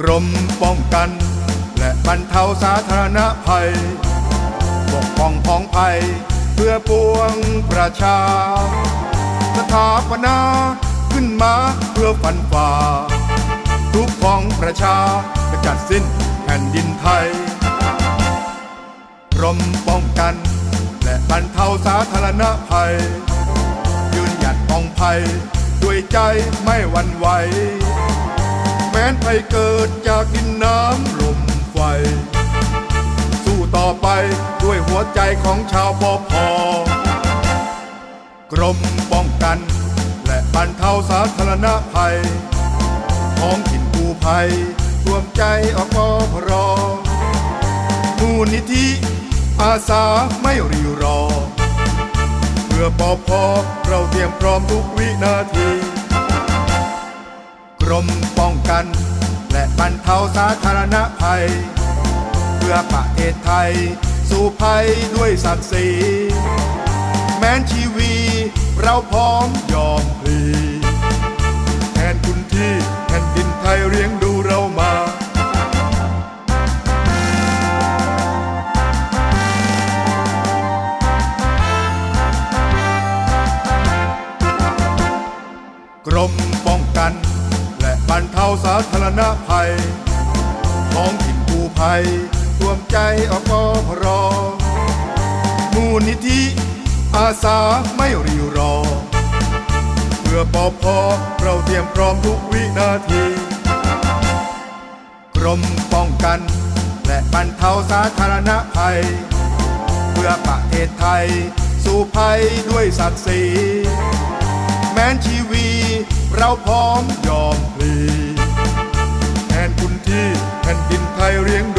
กรมป้องกัน และบรรเทาสาธารณภัยปกป้องพ้องภัย เพื่อปวงประชา สถาปนาขึ้นมาเพื่อฟันฝ่า ทุกของประชาจะจัดสิ้นแผ่นดินไทยกรมป้องกัน และบรรเทาสาธารณภัย ยืนหยัดป้องภัย ด้วยใจไม่หวั่นไหว แม้นภัยเกิดจากดินน้ำลมไฟ สู้ต่อไปด้วยหัวใจของชาวปอพอกรมป้องกัน และบรรเทาสาธารณภัยท้องถิ่นกู้ภัยรวมใจอปพรมูลนิธิอาสาไม่รีรอ เพื่อปอพอเราเตรียมพร้อมทุกวินาที รมป้องกัน และบรรเทาสาธารณภัย เพื่อประเทศไทย สู่ภัยด้วยศักดิ์ศรีแม้นชีวีเราพร้อมยอม รรเทาสาธารณภัยท้องถิ่นกูภัยรวมใจอปพรมูลนิธิอาสาไม่รีรอ เพื่อปอพอเราเตรียมพร้อมทุกวินาที กรมป้องกัน และบรรเทาสาธารณภัย เพื่อประเทศไทย สู่ภัยด้วยศักดิ์ศรีแม้นชีวี เราพร้อมยอมพลีแทนคุณที่แผ่นดินไทยเรียง